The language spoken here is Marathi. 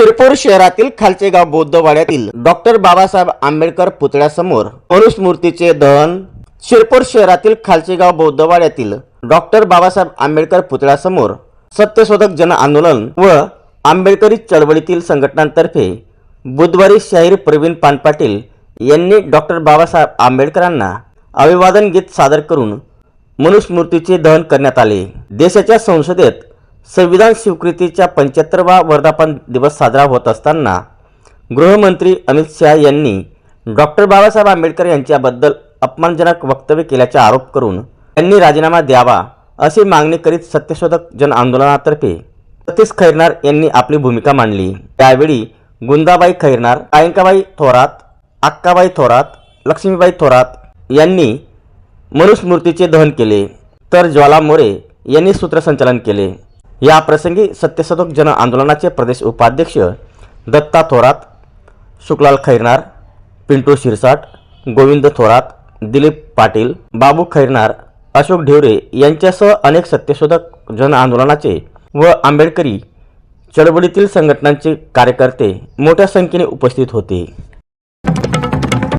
शिरपूर शहरातील खालचेगाव बौद्धवाड्यातील डॉक्टर बाबासाहेब आंबेडकर पुतळ्यासमोर मनुस्मूर्तीचे दहन. शिरपूर शहरातील खालचेगाव बौद्धवाड्यातील डॉक्टर बाबासाहेब आंबेडकर पुतळ्यासमोर सत्यशोधक जन आंदोलन व आंबेडकरी चळवळीतील संघटनांतर्फे बुधवारी शाहीर प्रवीण पानपाटील यांनी डॉक्टर बाबासाहेब आंबेडकरांना अभिवादन गीत सादर करून मनुस्मृतीचे दहन करण्यात आले. देशाच्या संसदेत संविधान स्वीकृतीच्या पंच्याहत्तरवा वर्धापन दिवस साजरा होत असताना गृहमंत्री अमित शहा यांनी डॉक्टर बाबासाहेब आंबेडकर यांच्याबद्दल अपमानजनक वक्तव्य केल्याचा आरोप करून त्यांनी राजीनामा द्यावा अशी मागणी करीत सत्यशोधक जन आंदोलनातर्फे सतीश खैरनार यांनी आपली भूमिका मांडली. त्यावेळी गुंदाबाई खैरनार आयंकाबाई थोरात अक्काबाई थोरात लक्ष्मीबाई थोरात यांनी मनुस्मृतीचे दहन केले. तर ज्वाला मोरे यांनी सूत्रसंचालन केले. या प्रसंगी सत्यशोधक जन आंदोलनाचे प्रदेश उपाध्यक्ष दत्ता थोरात शुक्लाल खैरनार पिंटू शिरसाट गोविंद थोरात दिलीप पाटील बाबू खैरनार अशोक ढेवरे यांच्यासह अनेक सत्यशोधक जन आंदोलनाचे व आंबेडकरी चळवळीतील संघटनांचे कार्यकर्ते मोठ्या संख्येने उपस्थित होते.